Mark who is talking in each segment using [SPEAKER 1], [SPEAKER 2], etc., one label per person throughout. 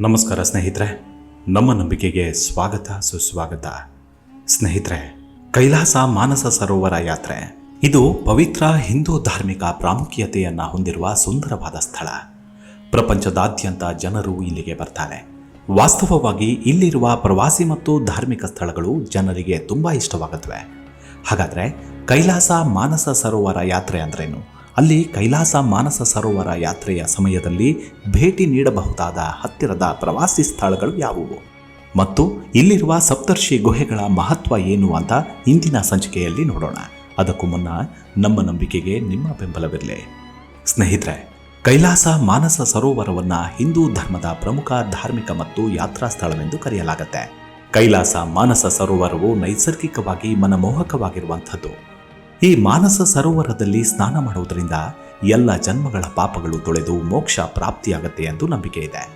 [SPEAKER 1] ನಮಸ್ಕಾರ ಸ್ನೇಹಿತರೆ, ನಮ್ಮ ನಂಬಿಕೆಗೆ ಸ್ವಾಗತ, ಸುಸ್ವಾಗತ. ಸ್ನೇಹಿತರೆ, ಕೈಲಾಸ ಮಾನಸ ಸರೋವರ ಯಾತ್ರೆ. ಇದು ಪವಿತ್ರ ಹಿಂದೂ ಧಾರ್ಮಿಕ ಪ್ರಾಮುಖ್ಯತೆಯನ್ನು ಹೊಂದಿರುವ ಸುಂದರವಾದ ಸ್ಥಳ. ಪ್ರಪಂಚದಾದ್ಯಂತ ಜನರು ಇಲ್ಲಿಗೆ ಬರ್ತಾರೆ. ವಾಸ್ತವವಾಗಿ ಇಲ್ಲಿರುವ ಪ್ರವಾಸಿ ಮತ್ತು ಧಾರ್ಮಿಕ ಸ್ಥಳಗಳು ಜನರಿಗೆ ತುಂಬ ಇಷ್ಟವಾಗುತ್ತವೆ. ಹಾಗಾದರೆ ಕೈಲಾಸ ಮಾನಸ ಸರೋವರ ಯಾತ್ರೆ ಅಂದ್ರೇನು? ಅಲ್ಲಿ ಕೈಲಾಸ ಮಾನಸ ಸರೋವರ ಯಾತ್ರೆಯ ಸಮಯದಲ್ಲಿ ಭೇಟಿ ನೀಡಬಹುದಾದ ಹತ್ತಿರದ ಪ್ರವಾಸಿ ಸ್ಥಳಗಳು ಯಾವುವು? ಮತ್ತು ಇಲ್ಲಿರುವ ಸಪ್ತರ್ಷಿ ಗುಹೆಗಳ ಮಹತ್ವ ಏನು ಅಂತ ಇಂದಿನ ಸಂಚಿಕೆಯಲ್ಲಿ ನೋಡೋಣ. ಅದಕ್ಕೂ ಮುನ್ನ ನಮ್ಮ ನಂಬಿಕೆಗೆ ನಿಮ್ಮ ಬೆಂಬಲವಿರಲಿ. ಸ್ನೇಹಿತರೆ, ಕೈಲಾಸ ಮಾನಸ ಸರೋವರವನ್ನ ಹಿಂದೂ ಧರ್ಮದ ಪ್ರಮುಖ ಧಾರ್ಮಿಕ ಮತ್ತು ಯಾತ್ರಾ ಸ್ಥಳವೆಂದು ಕರೆಯಲಾಗುತ್ತೆ. ಕೈಲಾಸ ಮಾನಸ ಸರೋವರವು ನೈಸರ್ಗಿಕವಾಗಿ ಮನಮೋಹಕವಾಗಿರುವಂಥದ್ದು. ಈ ಮಾನಸ ಸರೋವರದಲ್ಲಿ ಸ್ನಾನ ಮಾಡುವುದರಿಂದ ಎಲ್ಲ ಜನ್ಮಗಳ ಪಾಪಗಳು ತೊಳೆದು ಮೋಕ್ಷ ಪ್ರಾಪ್ತಿಯಾಗತ್ತೆ ಎಂದು ನಂಬಿಕೆ ಇದೆ.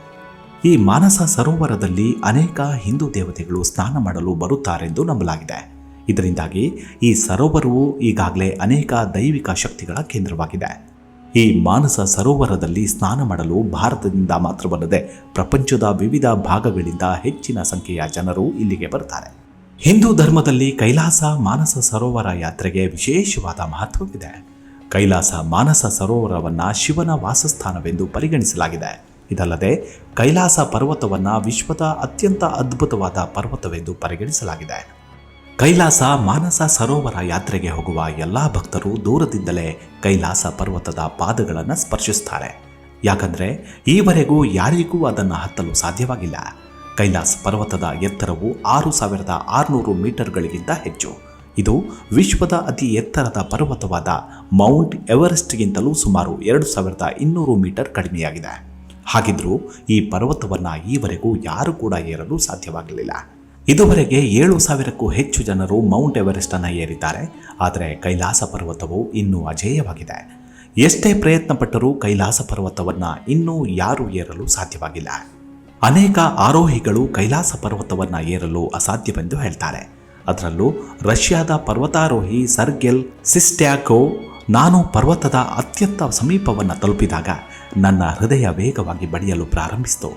[SPEAKER 1] ಈ ಮಾನಸ ಸರೋವರದಲ್ಲಿ ಅನೇಕ ಹಿಂದೂ ದೇವತೆಗಳು ಸ್ನಾನ ಮಾಡಲು ಬರುತ್ತಾರೆಂದು ನಂಬಲಾಗಿದೆ. ಇದರಿಂದಾಗಿ ಈ ಸರೋವರವು ಈಗಾಗಲೇ ಅನೇಕ ದೈವಿಕ ಶಕ್ತಿಗಳ ಕೇಂದ್ರವಾಗಿದೆ. ಈ ಮಾನಸ ಸರೋವರದಲ್ಲಿ ಸ್ನಾನ ಮಾಡಲು ಭಾರತದಿಂದ ಮಾತ್ರವಲ್ಲದೆ ಪ್ರಪಂಚದ ವಿವಿಧ ಭಾಗಗಳಿಂದ ಹೆಚ್ಚಿನ ಸಂಖ್ಯೆಯ ಜನರು ಇಲ್ಲಿಗೆ ಬರ್ತಾರೆ. ಹಿಂದೂ ಧರ್ಮದಲ್ಲಿ ಕೈಲಾಸ ಮಾನಸ ಸರೋವರ ಯಾತ್ರೆಗೆ ವಿಶೇಷವಾದ ಮಹತ್ವವಿದೆ. ಕೈಲಾಸ ಮಾನಸ ಸರೋವರವನ್ನು ಶಿವನ ವಾಸಸ್ಥಾನವೆಂದು ಪರಿಗಣಿಸಲಾಗಿದೆ. ಇದಲ್ಲದೆ, ಕೈಲಾಸ ಪರ್ವತವನ್ನು ವಿಶ್ವದ ಅತ್ಯಂತ ಅದ್ಭುತವಾದ ಪರ್ವತವೆಂದು ಪರಿಗಣಿಸಲಾಗಿದೆ. ಕೈಲಾಸ ಮಾನಸ ಸರೋವರ ಯಾತ್ರೆಗೆ ಹೋಗುವ ಎಲ್ಲ ಭಕ್ತರು ದೂರದಿಂದಲೇ ಕೈಲಾಸ ಪರ್ವತದ ಪಾದಗಳನ್ನು ಸ್ಪರ್ಶಿಸುತ್ತಾರೆ ಯಾಕಂದರೆ, ಈವರೆಗೂ ಯಾರಿಗೂ ಅದನ್ನು ಹತ್ತಲು ಸಾಧ್ಯವಾಗಿಲ್ಲ. ಕೈಲಾಸ ಪರ್ವತದ ಎತ್ತರವು ಆರು ಸಾವಿರದ ಆರುನೂರು ಮೀಟರ್ಗಳಿಗಿಂತ ಹೆಚ್ಚು. ಇದು ವಿಶ್ವದ ಅತಿ ಎತ್ತರದ ಪರ್ವತವಾದ ಮೌಂಟ್ ಎವರೆಸ್ಟ್ಗಿಂತಲೂ ಸುಮಾರು ಎರಡು ಸಾವಿರದ ಇನ್ನೂರು ಮೀಟರ್ ಕಡಿಮೆಯಾಗಿದೆ. ಹಾಗಿದ್ರೂ ಈ ಪರ್ವತವನ್ನು ಈವರೆಗೂ ಯಾರು ಕೂಡ ಏರಲು ಸಾಧ್ಯವಾಗಲಿಲ್ಲ. ಇದುವರೆಗೆ ಏಳು ಸಾವಿರಕ್ಕೂ ಹೆಚ್ಚು ಜನರು ಮೌಂಟ್ ಎವರೆಸ್ಟ್ ಅನ್ನು ಏರಿದ್ದಾರೆ. ಆದರೆ ಕೈಲಾಸ ಪರ್ವತವು ಇನ್ನೂ ಅಜೇಯವಾಗಿದೆ. ಎಷ್ಟೇ ಪ್ರಯತ್ನಪಟ್ಟರೂ ಕೈಲಾಸ ಪರ್ವತವನ್ನು ಇನ್ನೂ ಯಾರೂ ಏರಲು ಸಾಧ್ಯವಾಗಿಲ್ಲ. ಅನೇಕ ಆರೋಹಿಗಳು ಕೈಲಾಸ ಪರ್ವತವನ್ನು ಏರಲು ಅಸಾಧ್ಯವೆಂದು ಹೇಳ್ತಾರೆ. ಅದರಲ್ಲೂ ರಷ್ಯಾದ ಪರ್ವತಾರೋಹಿ ಸರ್ಗೆಲ್ ಸಿಸ್ಟ್ಯಾಕೋ ನಾನು ಪರ್ವತದ ಅತ್ಯಂತ ಸಮೀಪವನ್ನು ತಲುಪಿದಾಗ ನನ್ನ ಹೃದಯ ವೇಗವಾಗಿ ಬಡಿಯಲು ಪ್ರಾರಂಭಿಸಿತು.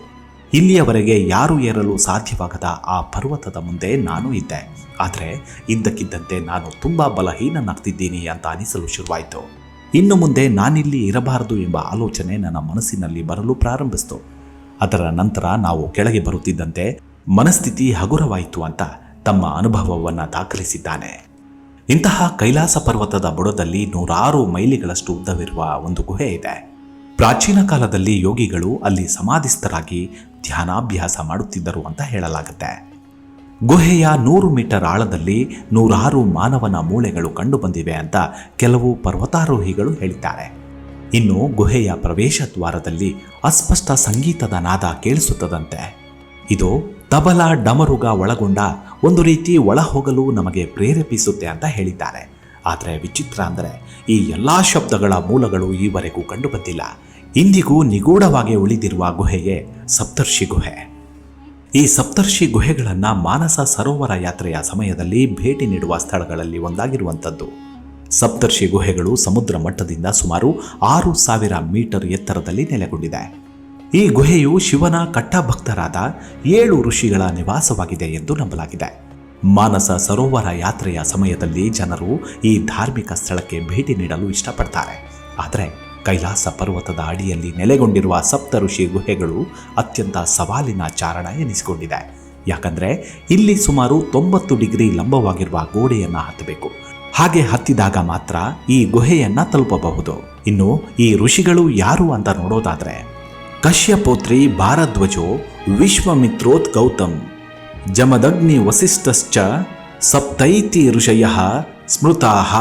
[SPEAKER 1] ಇಲ್ಲಿಯವರೆಗೆ ಯಾರು ಏರಲು ಸಾಧ್ಯವಾಗದ ಆ ಪರ್ವತದ ಮುಂದೆ ನಾನು ಇದ್ದೆ. ಆದರೆ ಇದ್ದಕ್ಕಿದ್ದಂತೆ ನಾನು ತುಂಬ ಬಲಹೀನನಾಗ್ತಿದ್ದೀನಿ ಅಂತ ಅನಿಸಲು ಶುರುವಾಯಿತು. ಇನ್ನು ಮುಂದೆ ನಾನಿಲ್ಲಿ ಇರಬಾರದು ಎಂಬ ಆಲೋಚನೆ ನನ್ನ ಮನಸ್ಸಿನಲ್ಲಿ ಬರಲು ಪ್ರಾರಂಭಿಸಿತು. ಅದರ ನಂತರ ನಾವು ಕೆಳಗೆ ಬರುತ್ತಿದ್ದಂತೆ ಮನಸ್ಥಿತಿ ಹಗುರವಾಯಿತು ಅಂತ ತಮ್ಮ ಅನುಭವವನ್ನು ದಾಖಲಿಸಿದ್ದಾನೆ. ಇಂತಹ ಕೈಲಾಸ ಪರ್ವತದ ಬುಡದಲ್ಲಿ ನೂರಾರು ಮೈಲಿಗಳಷ್ಟು ಉದ್ದವಿರುವ ಒಂದು ಗುಹೆ ಇದೆ. ಪ್ರಾಚೀನ ಕಾಲದಲ್ಲಿ ಯೋಗಿಗಳು ಅಲ್ಲಿ ಸಮಾಧಿಸ್ಥರಾಗಿ ಧ್ಯಾನಾಭ್ಯಾಸ ಮಾಡುತ್ತಿದ್ದರು ಅಂತ ಹೇಳಲಾಗುತ್ತೆ. ಗುಹೆಯ ನೂರು ಮೀಟರ್ ಆಳದಲ್ಲಿ ನೂರಾರು ಮಾನವನ ಮೂಳೆಗಳು ಕಂಡುಬಂದಿವೆ ಅಂತ ಕೆಲವು ಪರ್ವತಾರೋಹಿಗಳು ಹೇಳಿದ್ದಾರೆ. ಇನ್ನು ಗುಹೆಯ ಪ್ರವೇಶ ದ್ವಾರದಲ್ಲಿ ಅಸ್ಪಷ್ಟ ಸಂಗೀತದ ನಾದ ಕೇಳಿಸುತ್ತದಂತೆ. ಇದು ತಬಲ ಡಮರುಗ ಒಳಗೊಂಡ ಒಂದು ರೀತಿ ಒಳ ಹೋಗಲು ನಮಗೆ ಪ್ರೇರೇಪಿಸುತ್ತೆ ಅಂತ ಹೇಳಿದ್ದಾರೆ. ಆದರೆ ವಿಚಿತ್ರ ಅಂದರೆ ಈ ಎಲ್ಲ ಶಬ್ದಗಳ ಮೂಲಗಳು ಈವರೆಗೂ ಕಂಡುಬಂದಿಲ್ಲ. ಇಂದಿಗೂ ನಿಗೂಢವಾಗಿ ಉಳಿದಿರುವ ಗುಹೆಯೇ ಸಪ್ತರ್ಷಿ ಗುಹೆ. ಈ ಸಪ್ತರ್ಷಿ ಗುಹೆಗಳನ್ನು ಮಾನಸ ಸರೋವರ ಯಾತ್ರೆಯ ಸಮಯದಲ್ಲಿ ಭೇಟಿ ನೀಡುವ ಸ್ಥಳಗಳಲ್ಲಿ ಒಂದಾಗಿರುವಂಥದ್ದು. ಸಪ್ತರ್ಷಿ ಗುಹೆಗಳು ಸಮುದ್ರ ಮಟ್ಟದಿಂದ ಸುಮಾರು ಆರು ಸಾವಿರ ಮೀಟರ್ ಎತ್ತರದಲ್ಲಿ ನೆಲೆಗೊಂಡಿದೆ. ಈ ಗುಹೆಯು ಶಿವನ ಕಟ್ಟಭಕ್ತರಾದ ಏಳು ಋಷಿಗಳ ನಿವಾಸವಾಗಿದೆ ಎಂದು ನಂಬಲಾಗಿದೆ. ಮಾನಸ ಸರೋವರ ಯಾತ್ರೆಯ ಸಮಯದಲ್ಲಿ ಜನರು ಈ ಧಾರ್ಮಿಕ ಸ್ಥಳಕ್ಕೆ ಭೇಟಿ ನೀಡಲು ಇಷ್ಟಪಡ್ತಾರೆ. ಆದರೆ ಕೈಲಾಸ ಪರ್ವತದ ಅಡಿಯಲ್ಲಿ ನೆಲೆಗೊಂಡಿರುವ ಸಪ್ತ ಋಷಿ ಗುಹೆಗಳು ಅತ್ಯಂತ ಸವಾಲಿನ ಚಾರಣ ಎನಿಸಿಕೊಂಡಿದೆ. ಯಾಕಂದರೆ ಇಲ್ಲಿ ಸುಮಾರು ತೊಂಬತ್ತು ಡಿಗ್ರಿ ಲಂಬವಾಗಿರುವ ಗೋಡೆಯನ್ನು ಹತ್ತಬೇಕು. ಹಾಗೆ ಹತ್ತಿದಾಗ ಮಾತ್ರ ಈ ಗುಹೆಯನ್ನ ತಲುಪಬಹುದು. ಇನ್ನು ಈ ಋಷಿಗಳು ಯಾರು ಅಂತ ನೋಡೋದಾದ್ರೆ, ಕಶ್ಯಪೋತ್ರಿ ಭಾರದ್ವಜೋ ವಿಶ್ವಮಿತ್ರೋತ್ ಗೌತಮ್, ಜಮದಗ್ನಿ ವಸಿಷ್ಠಶ್ಚ ಸಪ್ತೈತಿ ಋಷಯ ಸ್ಮೃತಾಹ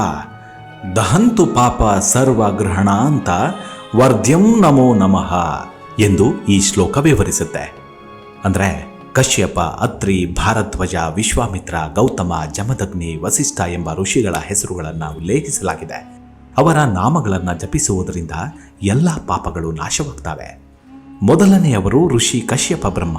[SPEAKER 1] ದಹಂತು ಪಾಪ ಸರ್ವಗ್ರಹಣ ಅಂತ ವರ್ಧ್ಯಂ ನಮೋ ನಮಃ ಎಂದು ಈ ಶ್ಲೋಕ ವಿವರಿಸುತ್ತೆ. ಅಂದರೆ ಕಶ್ಯಪ, ಅತ್ರಿ ಭಾರದ್ವಜ ವಿಶ್ವಾಮಿತ್ರ, ಗೌತಮ, ಜಮದಗ್ನಿ, ವಸಿಷ್ಠ ಎಂಬ ಋಷಿಗಳ ಹೆಸರುಗಳನ್ನು ಉಲ್ಲೇಖಿಸಲಾಗಿದೆ. ಅವರ ನಾಮಗಳನ್ನು ಜಪಿಸುವುದರಿಂದ ಎಲ್ಲ ಪಾಪಗಳು ನಾಶವಾಗ್ತವೆ. ಮೊದಲನೆಯವರು ಋಷಿ ಕಶ್ಯಪ ಬ್ರಹ್ಮ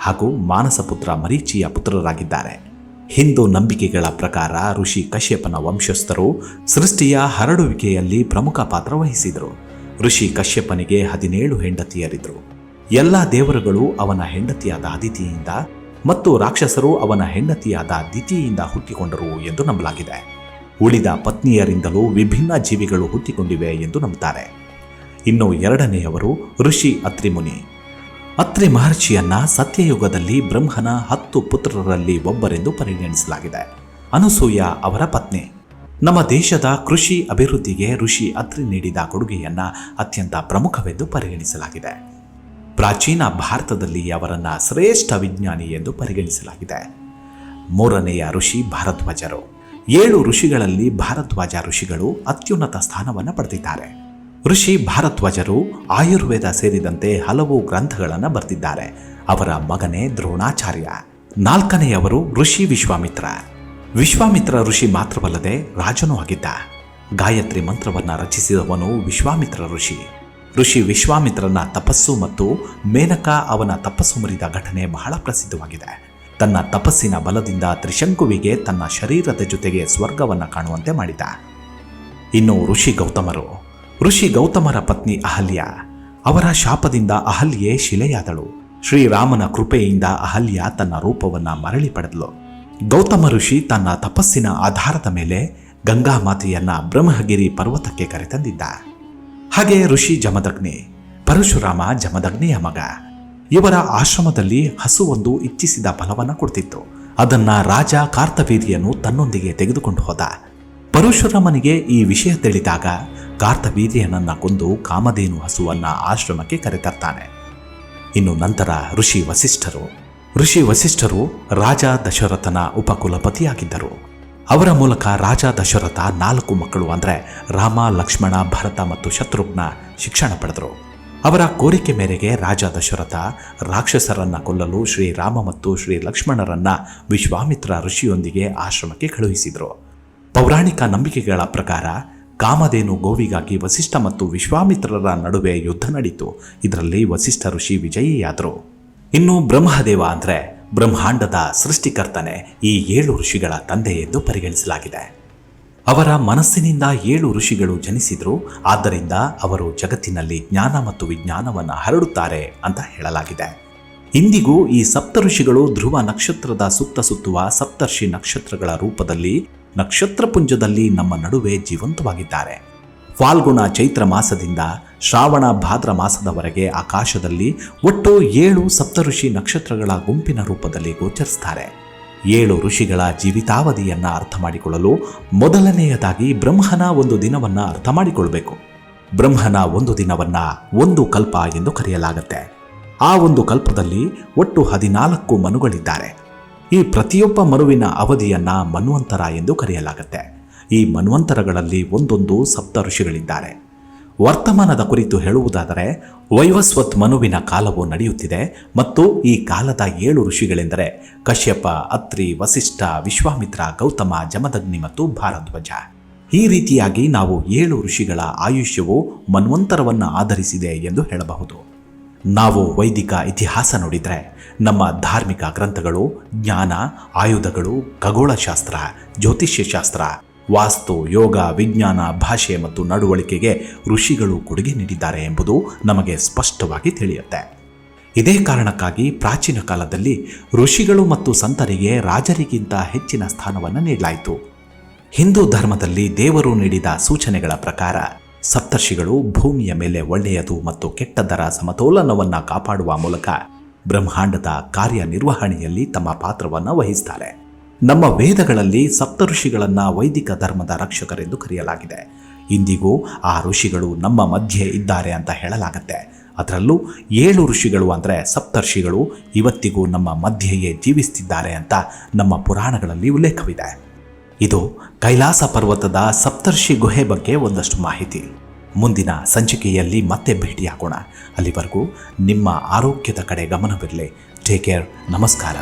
[SPEAKER 1] ಹಾಗೂ ಮಾನಸಪುತ್ರ ಮರೀಚಿಯ ಪುತ್ರರಾಗಿದ್ದಾರೆ. ಹಿಂದೂ ನಂಬಿಕೆಗಳ ಪ್ರಕಾರ ಋಷಿ ಕಶ್ಯಪನ ವಂಶಸ್ಥರು ಸೃಷ್ಟಿಯ ಹರಡುವಿಕೆಯಲ್ಲಿ ಪ್ರಮುಖ ಪಾತ್ರ ವಹಿಸಿದರು. ಋಷಿ ಕಶ್ಯಪನಿಗೆ ಹದಿನೇಳು ಹೆಂಡತಿಯರಿದ್ರು ಎಲ್ಲ ದೇವರುಗಳು ಅವನ ಹೆಂಡತಿಯಾದ ಅದಿತಿಯಿಂದ ಮತ್ತು ರಾಕ್ಷಸರು ಅವನ ಹೆಂಡತಿಯಾದ ದಿತಿಯಿಂದ ಹುಟ್ಟಿಕೊಂಡರು ಎಂದು ನಂಬಲಾಗಿದೆ. ಉಳಿದ ಪತ್ನಿಯರಿಂದಲೂ ವಿಭಿನ್ನ ಜೀವಿಗಳು ಹುಟ್ಟಿಕೊಂಡಿವೆ ಎಂದು ನಂಬುತ್ತಾರೆ. ಇನ್ನು ಎರಡನೆಯವರು ಋಷಿ ಅತ್ರಿಮುನಿ. ಅತ್ರಿ ಮಹರ್ಷಿಯನ್ನ ಸತ್ಯಯುಗದಲ್ಲಿ ಬ್ರಹ್ಮನ ಹತ್ತು ಪುತ್ರರಲ್ಲಿ ಒಬ್ಬರೆಂದು ಪರಿಗಣಿಸಲಾಗಿದೆ. ಅನಸೂಯ ಅವರ ಪತ್ನಿ. ನಮ್ಮ ದೇಶದ ಕೃಷಿ ಅಭಿವೃದ್ಧಿಗೆ ಋಷಿ ಅತ್ರಿ ನೀಡಿದ ಕೊಡುಗೆಯನ್ನ ಅತ್ಯಂತ ಪ್ರಮುಖವೆಂದು ಪರಿಗಣಿಸಲಾಗಿದೆ. ಪ್ರಾಚೀನ ಭಾರತದಲ್ಲಿ ಅವರನ್ನು ಶ್ರೇಷ್ಠ ವಿಜ್ಞಾನಿ ಎಂದು ಪರಿಗಣಿಸಲಾಗಿದೆ. ಮೂರನೆಯ ಋಷಿ ಭಾರದ್ವಾಜರು. ಏಳು ಋಷಿಗಳಲ್ಲಿ ಭಾರದ್ವಾಜ ಋಷಿಗಳು ಅತ್ಯುನ್ನತ ಸ್ಥಾನವನ್ನು ಪಡೆದಿದ್ದಾರೆ. ಋಷಿ ಭಾರದ್ವಾಜರು ಆಯುರ್ವೇದ ಸೇರಿದಂತೆ ಹಲವು ಗ್ರಂಥಗಳನ್ನು ಬರೆದಿದ್ದಾರೆ. ಅವರ ಮಗನೇ ದ್ರೋಣಾಚಾರ್ಯ. ನಾಲ್ಕನೆಯವರು ಋಷಿ ವಿಶ್ವಾಮಿತ್ರ. ವಿಶ್ವಾಮಿತ್ರ ಋಷಿ ಮಾತ್ರವಲ್ಲದೆ ರಾಜನೂ ಆಗಿದ್ದ. ಗಾಯತ್ರಿ ಮಂತ್ರವನ್ನು ರಚಿಸಿದವನು ವಿಶ್ವಾಮಿತ್ರ ಋಷಿ. ಋಷಿ ವಿಶ್ವಾಮಿತ್ರನ ತಪಸ್ಸು ಮತ್ತು ಮೇನಕ ಅವನ ತಪಸ್ಸು ಮುರಿದ ಘಟನೆ ಬಹಳ ಪ್ರಸಿದ್ಧವಾಗಿದೆ. ತನ್ನ ತಪಸ್ಸಿನ ಬಲದಿಂದ ತ್ರಿಶಂಕುವಿಗೆ ತನ್ನ ಶರೀರದ ಜೊತೆಗೆ ಸ್ವರ್ಗವನ್ನು ಕಾಣುವಂತೆ ಮಾಡಿದ. ಇನ್ನು ಋಷಿ ಗೌತಮರು, ಋಷಿ ಗೌತಮರ ಪತ್ನಿ ಅಹಲ್ಯ, ಅವರ ಶಾಪದಿಂದ ಅಹಲ್ಯೆ ಶಿಲೆಯಾದಳು. ಶ್ರೀರಾಮನ ಕೃಪೆಯಿಂದ ಅಹಲ್ಯ ತನ್ನ ರೂಪವನ್ನು ಮರಳಿ ಪಡೆದಳು. ಗೌತಮ ಋಷಿ ತನ್ನ ತಪಸ್ಸಿನ ಆಧಾರದ ಮೇಲೆ ಗಂಗಾ ಮಾತೆಯನ್ನ ಬ್ರಹ್ಮಗಿರಿ ಪರ್ವತಕ್ಕೆ ಕರೆತಂದಿದ್ದ. ಹಾಗೆ ಋಷಿ ಜಮದಗ್ನಿ, ಪರಶುರಾಮ ಜಮದಗ್ನಿಯ ಮಗ, ಇವರ ಆಶ್ರಮದಲ್ಲಿ ಹಸುವೊಂದು ಇಚ್ಛಿಸಿದ ಫಲವನ್ನು ಕೊಡ್ತಿತ್ತು. ಅದನ್ನ ರಾಜ ಕಾರ್ತವೀರ್ಯನು ತನ್ನೊಂದಿಗೆ ತೆಗೆದುಕೊಂಡು ಹೋದ. ಪರಶುರಾಮನಿಗೆ ಈ ವಿಷಯ ತಿಳಿದಾಗ ಕಾರ್ತವೀರ್ಯನನ್ನ ಕೊಂದು ಕಾಮಧೇನು ಹಸುವನ್ನ ಆಶ್ರಮಕ್ಕೆ ಕರೆತರ್ತಾನೆ. ಇನ್ನು ನಂತರ ಋಷಿ ವಸಿಷ್ಠರು ಋಷಿ ವಸಿಷ್ಠರು ರಾಜ ದಶರಥನ ಉಪಕುಲಪತಿಯಾಗಿದ್ದರು. ಅವರ ಮೂಲಕ ರಾಜ ದಶರಥ ನಾಲ್ಕು ಮಕ್ಕಳು ಅಂದರೆ ರಾಮ, ಲಕ್ಷ್ಮಣ, ಭರತ ಮತ್ತು ಶತ್ರುಘ್ನ ಶಿಕ್ಷಣ ಪಡೆದರು. ಅವರ ಕೋರಿಕೆ ಮೇರೆಗೆ ರಾಜ ದಶರಥ ರಾಕ್ಷಸರನ್ನ ಕೊಲ್ಲಲು ಶ್ರೀರಾಮ ಮತ್ತು ಶ್ರೀ ಲಕ್ಷ್ಮಣರನ್ನ ವಿಶ್ವಾಮಿತ್ರ ಋಷಿಯೊಂದಿಗೆ ಆಶ್ರಮಕ್ಕೆ ಕಳುಹಿಸಿದರು. ಪೌರಾಣಿಕ ನಂಬಿಕೆಗಳ ಪ್ರಕಾರ ಕಾಮಧೇನು ಗೋವಿಗಾಗಿ ವಸಿಷ್ಠ ಮತ್ತು ವಿಶ್ವಾಮಿತ್ರರ ನಡುವೆ ಯುದ್ಧ ನಡೀತು. ಇದರಲ್ಲಿ ವಸಿಷ್ಠ ಋಷಿ ವಿಜಯಿಯಾದರು. ಇನ್ನು ಬ್ರಹ್ಮದೇವ ಅಂದರೆ ಬ್ರಹ್ಮಾಂಡದ ಸೃಷ್ಟಿಕರ್ತನೆ ಈ ಏಳು ಋಷಿಗಳ ತಂದೆ ಎಂದು ಪರಿಗಣಿಸಲಾಗಿದೆ. ಅವರ ಮನಸ್ಸಿನಿಂದ ಏಳು ಋಷಿಗಳು ಜನಿಸಿದ್ರು, ಆದ್ದರಿಂದ ಅವರು ಜಗತ್ತಿನಲ್ಲಿ ಜ್ಞಾನ ಮತ್ತು ವಿಜ್ಞಾನವನ್ನು ಹರಡುತ್ತಾರೆ ಅಂತ ಹೇಳಲಾಗಿದೆ. ಇಂದಿಗೂ ಈ ಸಪ್ತ ಋಷಿಗಳು ಧ್ರುವ ನಕ್ಷತ್ರದ ಸುತ್ತ ಸುತ್ತುವ ಸಪ್ತರ್ಷಿ ನಕ್ಷತ್ರಗಳ ರೂಪದಲ್ಲಿ, ನಕ್ಷತ್ರಪುಂಜದಲ್ಲಿ ನಮ್ಮ ನಡುವೆ ಜೀವಂತವಾಗಿದ್ದಾರೆ. ಫಾಲ್ಗುಣ ಚೈತ್ರ ಮಾಸದಿಂದ ಶ್ರಾವಣ ಭಾದ್ರ ಮಾಸದವರೆಗೆ ಆಕಾಶದಲ್ಲಿ ಒಟ್ಟು ಏಳು ಸಪ್ತಋಷಿ ನಕ್ಷತ್ರಗಳ ಗುಂಪಿನ ರೂಪದಲ್ಲಿ ಗೋಚರಿಸ್ತಾರೆ ಏಳು ಋಷಿಗಳ ಜೀವಿತಾವಧಿಯನ್ನು ಅರ್ಥ ಮಾಡಿಕೊಳ್ಳಲು ಮೊದಲನೆಯದಾಗಿ ಬ್ರಹ್ಮನ ಒಂದು ದಿನವನ್ನ ಅರ್ಥ ಮಾಡಿಕೊಳ್ಬೇಕು. ಬ್ರಹ್ಮನ ಒಂದು ದಿನವನ್ನ ಒಂದು ಕಲ್ಪ ಎಂದು ಕರೆಯಲಾಗುತ್ತೆ. ಆ ಒಂದು ಕಲ್ಪದಲ್ಲಿ ಒಟ್ಟು ಹದಿನಾಲ್ಕು ಮನುಗಳಿದ್ದಾರೆ. ಈ ಪ್ರತಿಯೊಬ್ಬ ಮನುವಿನ ಅವಧಿಯನ್ನು ಮನ್ವಂತರ ಎಂದು ಕರೆಯಲಾಗುತ್ತೆ. ಈ ಮನ್ವಂತರಗಳಲ್ಲಿ ಒಂದೊಂದು ಸಪ್ತ ಋಷಿಗಳಿದ್ದಾರೆ ವರ್ತಮಾನದ ಕುರಿತು ಹೇಳುವುದಾದರೆ, ವೈವಸ್ವತ್ ಮನುವಿನ ಕಾಲವು ನಡೆಯುತ್ತಿದೆ ಮತ್ತು ಈ ಕಾಲದ ಏಳು ಋಷಿಗಳೆಂದರೆ ಕಶ್ಯಪ, ಅತ್ರಿ, ವಸಿಷ್ಠ, ವಿಶ್ವಾಮಿತ್ರ, ಗೌತಮ, ಜಮದಗ್ನಿ ಮತ್ತು ಭಾರಧ್ವಜ ಈ ರೀತಿಯಾಗಿ ನಾವು ಏಳು ಋಷಿಗಳ ಆಯುಷ್ಯವು ಮನ್ವಂತರವನ್ನು ಆಧರಿಸಿದೆ ಎಂದು ಹೇಳಬಹುದು. ನಾವು ವೈದಿಕ ಇತಿಹಾಸ ನೋಡಿದರೆ ನಮ್ಮ ಧಾರ್ಮಿಕ ಗ್ರಂಥಗಳು, ಜ್ಞಾನ, ಆಯುಧಗಳು, ಖಗೋಳಶಾಸ್ತ್ರ, ಜ್ಯೋತಿಷ್ಯಶಾಸ್ತ್ರ ವಾಸ್ತು, ಯೋಗ, ವಿಜ್ಞಾನ, ಭಾಷೆ ಮತ್ತು ನಡವಳಿಕೆಗೆ ಋಷಿಗಳು ಕೊಡುಗೆ ನೀಡಿದ್ದಾರೆ ಎಂಬುದು ನಮಗೆ ಸ್ಪಷ್ಟವಾಗಿ ತಿಳಿಯುತ್ತೆ. ಇದೇ ಕಾರಣಕ್ಕಾಗಿ ಪ್ರಾಚೀನ ಕಾಲದಲ್ಲಿ ಋಷಿಗಳು ಮತ್ತು ಸಂತರಿಗೆ ರಾಜರಿಗಿಂತ ಹೆಚ್ಚಿನ ಸ್ಥಾನವನ್ನು ನೀಡಲಾಯಿತು. ಹಿಂದೂ ಧರ್ಮದಲ್ಲಿ ದೇವರು ನೀಡಿದ ಸೂಚನೆಗಳ ಪ್ರಕಾರ ಸಪ್ತರ್ಷಿಗಳು ಭೂಮಿಯ ಮೇಲೆ ಒಳ್ಳೆಯದು ಮತ್ತು ಕೆಟ್ಟದರ ಸಮತೋಲನವನ್ನು ಕಾಪಾಡುವ ಮೂಲಕ ಬ್ರಹ್ಮಾಂಡದ ಕಾರ್ಯನಿರ್ವಹಣೆಯಲ್ಲಿ ತಮ್ಮ ಪಾತ್ರವನ್ನು ವಹಿಸ್ತಾರೆ. ನಮ್ಮ ವೇದಗಳಲ್ಲಿ ಸಪ್ತಋಷಿಗಳನ್ನ ವೈದಿಕ ಧರ್ಮದ ರಕ್ಷಕರೆಂದು ಕರೆಯಲಾಗಿದೆ. ಇಂದಿಗೂ ಆ ಋಷಿಗಳು ನಮ್ಮ ಮಧ್ಯೆ ಇದ್ದಾರೆ ಅಂತ ಹೇಳಲಾಗತ್ತೆ. ಅದರಲ್ಲೂ ಏಳು ಋಷಿಗಳು ಅಂದರೆ ಸಪ್ತರ್ಷಿಗಳು ಇವತ್ತಿಗೂ ನಮ್ಮ ಮಧ್ಯೆಯೇ ಜೀವಿಸ್ತಿದ್ದಾರೆ ಅಂತ ನಮ್ಮ ಪುರಾಣಗಳಲ್ಲಿ ಉಲ್ಲೇಖವಿದೆ. ಇದು ಕೈಲಾಸ ಪರ್ವತದ ಸಪ್ತರ್ಷಿ ಗುಹೆ ಬಗ್ಗೆ ಒಂದಷ್ಟು ಮಾಹಿತಿ. ಮುಂದಿನ ಸಂಚಿಕೆಯಲ್ಲಿ ಮತ್ತೆ ಭೇಟಿಯಾಗೋಣ. ಅಲ್ಲಿವರೆಗೂ ನಿಮ್ಮ ಆರೋಗ್ಯದ ಕಡೆ ಗಮನವಿರಲಿ. ಟೇಕ್ ಕೇರ್ ನಮಸ್ಕಾರ.